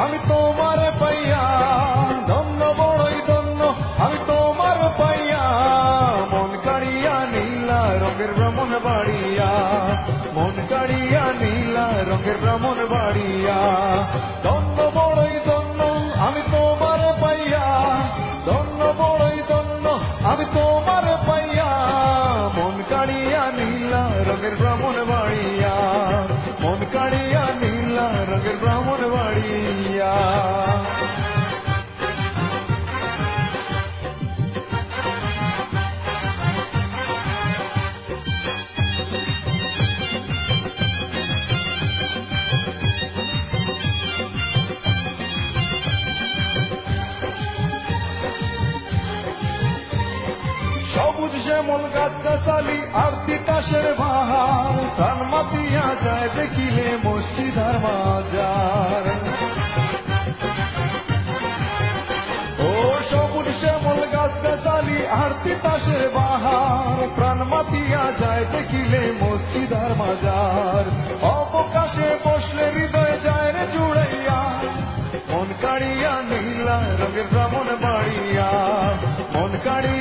আমি তোমার পাইয়া, ধন্য বড়ই ধন্য, আমি তোমার পাইয়া। মন কাড়িয়া নীলা রঙের ব্রাহ্মণ বাড়িয়া, মন কাড়িয়া নীলা রঙের ব্রাহ্মণ বাড়িয়া। ধন্য বড়ই ধন্য, আমি তোমার পাইয়া। ধন্য বড়ই ধন্য, আমি তোমার পাইয়া। মন কাড়িয়া নীলা রঙের ভ্রমণ বাড়ি শ্যামল গাছ গাছালি আর তিতাসের বাহার। প্রাণ মাতিয়া যায়, দেখিলে মসজিদ আর মাজার। ও সবুজ শ্যামল গাছ গাছালি আর তিতাসের বাহার। প্রাণ মাতিয়া যায়, দেখিলে মসজিদ আর মাজার। অবকাশে বসলে হৃদয় যায় রে জুড়াইয়া। মন কাড়িয়া, নীলা রঙের ব্রাহ্মণ বাড়িয়া। মন কাড়িয়া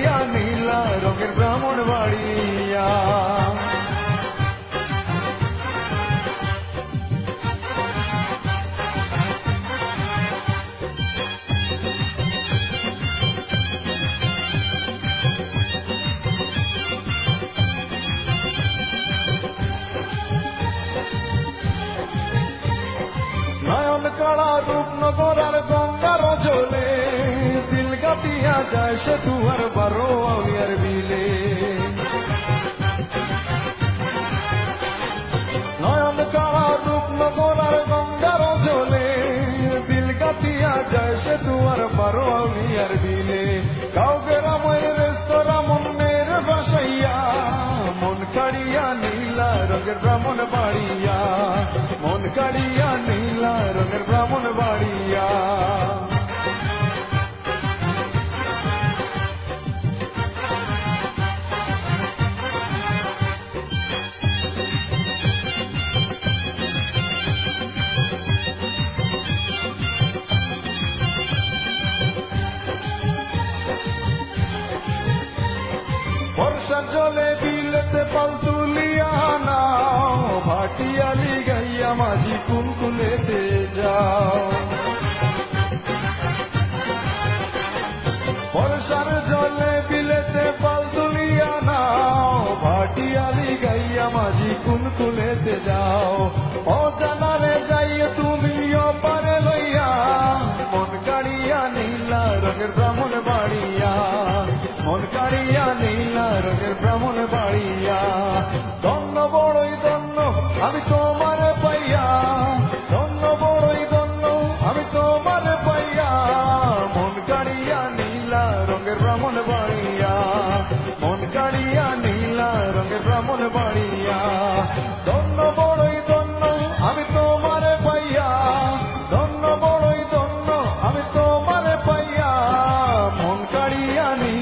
কাড়া রূপনগর আর গঙ্গার জলে দিল গাতিয়া যায় সে দুয়ার বারো আউলিয়ার বিলে নয়ন কাড়া রূপনগর আর গঙ্গার জলে দিল গাতিয়া যায় সে দুয়ার বারো আউলিয়ার বিলে কাউকে রামের রেস্তোরা মনের বাসাইয়া। মন কাড়িয়া নীলা রঙের ব্রাহ্মণ বাড়িয়া। মন কাড়িয়া বর্ষার জলে বিলেতে পাল তুলিয়া নাও ভাটিয়ালি গাইয়া মাঝি কুনকুলেতে যাও বর্ষার জলে বিলেতে পাল নাও ভাটিয়ালি গাইয়া মাঝি কুনকুলেতে যাও অজানারে যাইয়ে তুমি নীলা রঙের ব্রাহ্মণ বাড়িয়া। মন কাড়িয়া নীলা রঙের ব্রাহ্মণ বাড়িয়া। দন্ন বড়ই ধন্য আমি তোমার পাইয়া। দন্ন বড়ই ধন্য আমি তোমার পাইয়া। মন কাড়িয়া নীলা রঙের ব্রাহ্মণ বাড়িয়া।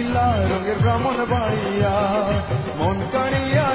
নীলা রঙের ব্রাহ্মণ বাড়িয়া মন কাড়িয়া